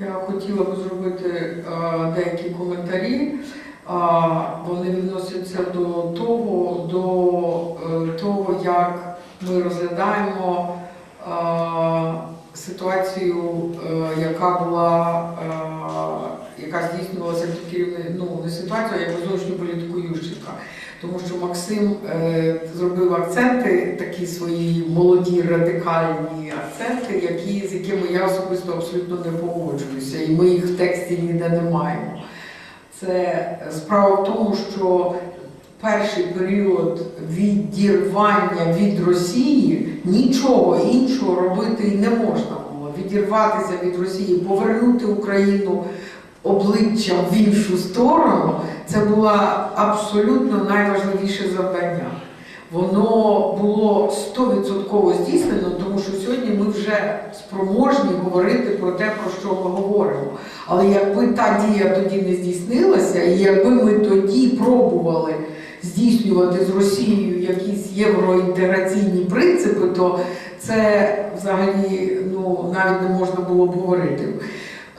Я хотіла б зробити е, деякі коментарі. А, Вони відносяться до того, до е, того, як ми розглядаємо е, ситуацію, е, яка була, е, яка здійснювалася під керівництвом, ну ситуацію, як зовнішню політику Ющенка. Тому що Максим е, зробив акценти, такі свої молоді радикальні акценти, які, з якими я особисто абсолютно не погоджуюся, і ми їх в тексті ніде не маємо. Це справа в тому, що перший період відірвання від Росії нічого іншого робити не можна було. Відірватися від Росії, повернути Україну обличчям в іншу сторону, це було абсолютно найважливіше завдання. Воно було 100% здійснено, тому що сьогодні ми вже спроможні говорити про те, про що ми говоримо. Але якби та дія тоді не здійснилася, і якби ми тоді пробували здійснювати з Росією якісь євроінтеграційні принципи, то це взагалі ну, навіть не можна було б говорити.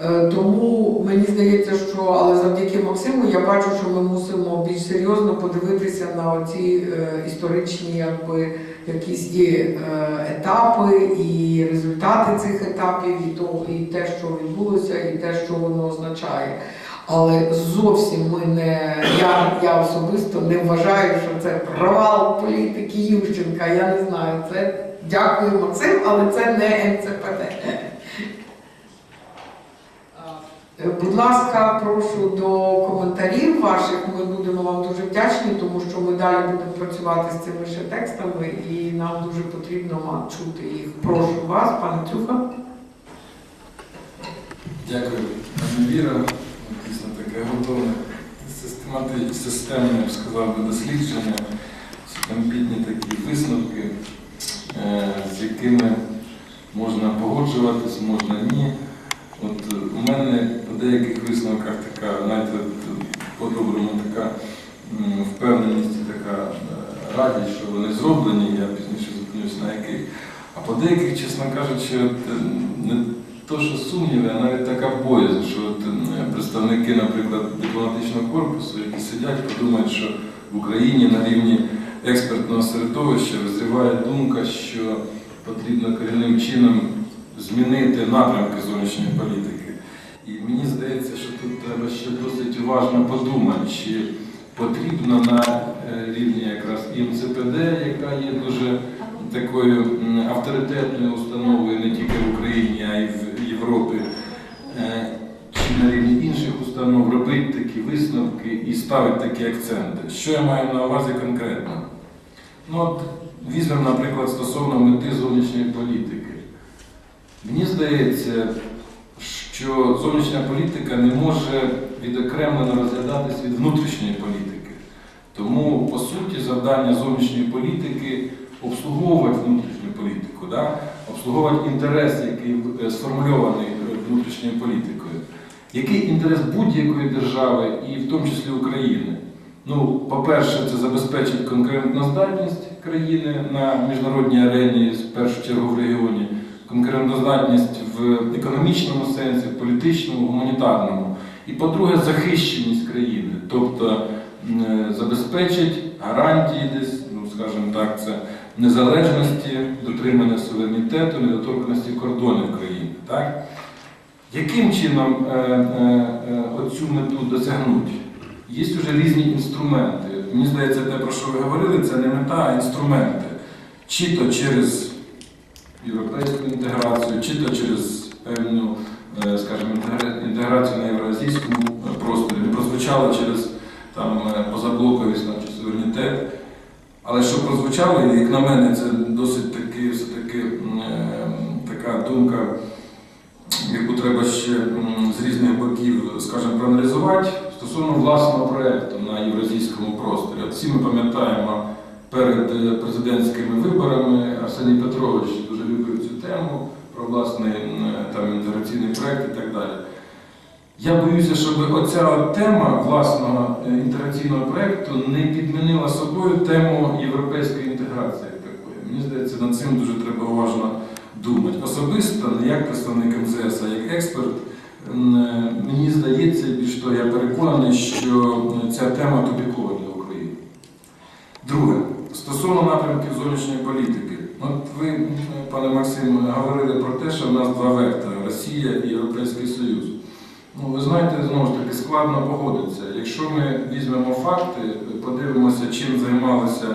Е, Тому мені здається, що але завдяки Максиму я бачу, що ми мусимо більш серйозно подивитися на оці е, історичні якби, якісь і, е, етапи і результати цих етапів, і, то, і те, що відбулося, і те, що воно означає. Але зовсім ми не я, я особисто не вважаю, що це провал політики Ющенка. Я не знаю. Це дякую Максим, але це не НЦПД. Е, Будь ласка, прошу до коментарів ваших. Ми будемо вам дуже вдячні, тому що ми далі будемо працювати з цими ще текстами, і нам дуже потрібно чути їх. Прошу вас, пане Цюха. Дякую, пані Віра. Дійсно таке готове системати, системне, я б сказав би, дослідження, амбітні такі висновки, е, з якими можна погоджуватись, можна ні. От е, у мене по деяких висновках така, знаєте, по-доброму така впевненість, і така е, радість, що вони зроблені, я пізніше зупинюсь на яких. А по деяких, чесно кажучи, от, е, не то, що сумніви, а навіть така боязнь, що от, представники, наприклад, дипломатичного корпусу, які сидять, подумають, що в Україні на рівні експертного середовища визріває думка, що потрібно корінним чином змінити напрямки зовнішньої політики. І мені здається, що тут треба ще досить уважно подумати, чи потрібно на е, рівні якраз МЦПД, яка є дуже такою авторитетною установою не тільки в Україні, а й в Європі, е, чи на рівні інших установ робити такі висновки і ставити такі акценти. Що я маю на увазі конкретно? Ну, от візьмемо, наприклад, стосовно мети зовнішньої політики. Мені здається, що зовнішня політика не може відокремлено розглядатись від внутрішньої політики. Тому, по суті, завдання зовнішньої політики обслуговувати внутрішню політику, да? обслуговувати інтерес, який е, сформульований е, внутрішньою політикою. Який інтерес будь-якої держави, і в тому числі України? Ну, по-перше, це забезпечить конкурентноздатність країни на міжнародній арені, в першу чергу в регіоні, конкурентоздатність в економічному сенсі, в політичному, гуманітарному. І по-друге, захищеність країни, тобто е, забезпечить гарантії десь, ну скажімо так, це незалежності, дотримання суверенітету, недоторканості кордонів країни. Так? Яким чином е, е, е, оцю мету досягнути? Є вже різні інструменти. Мені здається, те, про що ви говорили, це не мета, а інструменти. Чи то через європейську інтеграцію, чи то через певну, е, скажімо, інтеграцію на євроазійському е, просторі. Прозвучало через там, е, позаблоковість там, чи суверенітет. Але що прозвучало, і як на мене, це досить таки, все-таки така думка, яку треба ще з різних боків, скажімо, проаналізувати стосовно власного проєкту на євразійському просторі. От всі ми пам'ятаємо перед президентськими виборами Арсеній Петрович любив цю тему про власний там інтеграційний проєкт і так далі. Я боюся, щоб оця тема власного е, інтеграційного проєкту не підмінила собою тему європейської інтеграції такої. Мені здається, над цим дуже треба уважно думати. Особисто, не як представник МЗС, а як експерт, е, мені здається, більш того, я переконаний, що ця тема тупікова для України. Друге, стосовно напрямків зовнішньої політики. От ви, пане Максим, говорили про те, що в нас два вектори Росія і Європейський Союз. Ну, ви знаєте, знову ж таки, складно погодитися. Якщо ми візьмемо факти, подивимося, чим займалося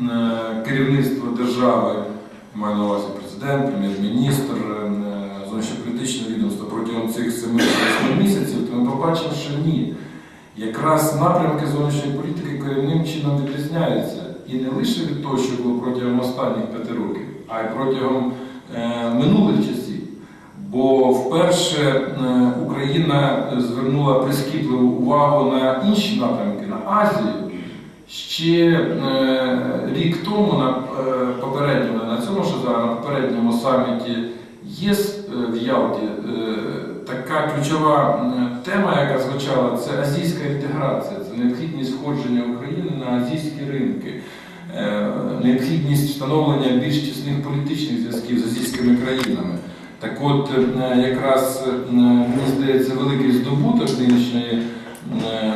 е, керівництво держави, маю на увазі президент, прем'єр-міністр, е, зовнішньополітичне відомство протягом цих 7-8 місяців, то ми побачимо, що ні. Якраз напрямки зовнішньої політики корінним чином відрізняються. І не лише від того, що було протягом останніх п'яти років, а й протягом е, минулих часів. Бо вперше е, Україна звернула прискіпливу увагу на інші напрямки, на Азію. Ще е, рік тому на попередньому, на цьому що зараз, на попередньому саміті ЄС в Ялті така ключова тема, яка звучала, це азійська інтеграція, це необхідність входження України на азійські ринки, необхідність встановлення більш тісних політичних зв'язків з азійськими країнами. Так от, е, якраз е, мені здається, великий здобуток нинішньої е,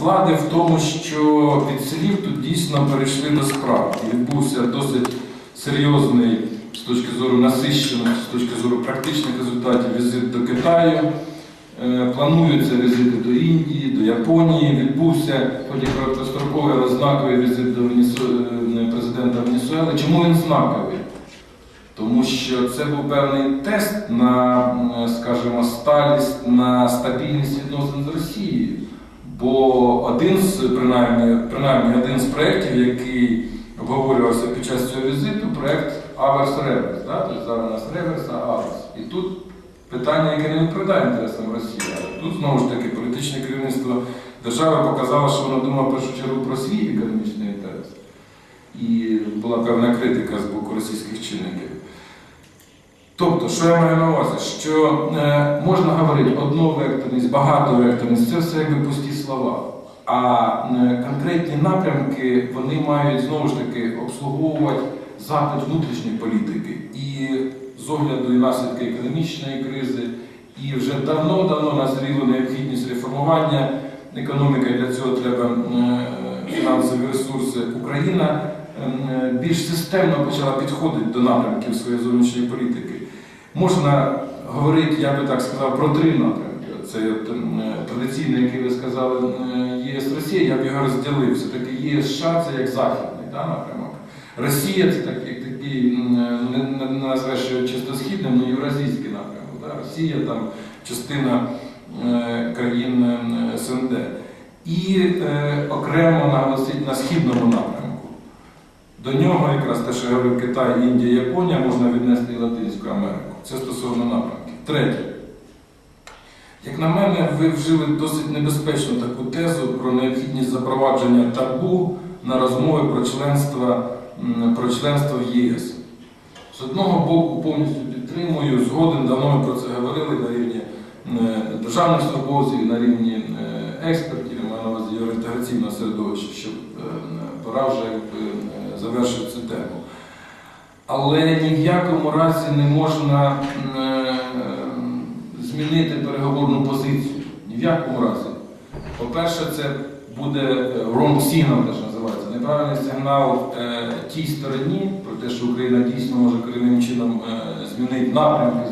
влади в тому, що від слів тут дійсно перейшли до справ. І відбувся досить серйозний з точки зору насищеності, з точки зору практичних результатів візит до Китаю. Е, Плануються візити до Індії, до Японії. Відбувся потім короткостроковий, але знаковий візит до е, президента Венесуели. Чому він знаковий? Тому що це був певний тест на, м, скажімо, сталість, на стабільність відносин з Росією. Бо один з, принаймні, принаймні один з проєктів, який обговорювався під час цього візиту, проєкт Аверс Реверс. Тобто зараз у нас Реверс, а Аверс. І тут питання, яке не відповідає інтересам Росії. Тут знову ж таки політичне керівництво держави показало, що воно думає в першу чергу про свій економічний інтерес. І була певна критика з боку російських чинників. Тобто, що я маю на увазі? Що е, можна говорити одновекторність, багатовекторність, це все якби пусті слова. А е, конкретні напрямки вони мають знову ж таки обслуговувати запит внутрішньої політики і з огляду і наслідки економічної кризи, і вже давно-давно назріла необхідність реформування економіки. Для цього треба е, фінансові ресурси. Україна е, більш системно почала підходити до напрямків своєї зовнішньої політики. Можна говорити, я би так сказав, про три напрямки. Це е, традиційний, який ви сказали, ЄС Росія, я б його розділив. Все-таки ЄС США це як західний да, напрямок. Росія це так, як такий, не, назвеш його чисто східним, але євразійський напрямок. Да? Росія там частина е, країн е, СНД. І е, окремо наголосить на східному напрямку. До нього якраз те, що говорив, Китай, Індія, Японія, можна віднести і Латинську Америку. Це стосовно напрямків. Третє. Як на мене, ви вжили досить небезпечну таку тезу про необхідність запровадження табу на розмови про членство, про членство в ЄС. З одного боку повністю підтримую, згоден, давно ми про це говорили на рівні е, державних службовців, на рівні е, експертів, я маю на увазі євроінтеграційного середовища, щоб е, пора вже завершити цю тему. Але ні в якому разі не можна змінити переговорну позицію. Ні в якому разі. По-перше, це буде wrong signal, неправильний сигнал е, тій стороні про те, що Україна дійсно може корінним чином е, змінити напрямки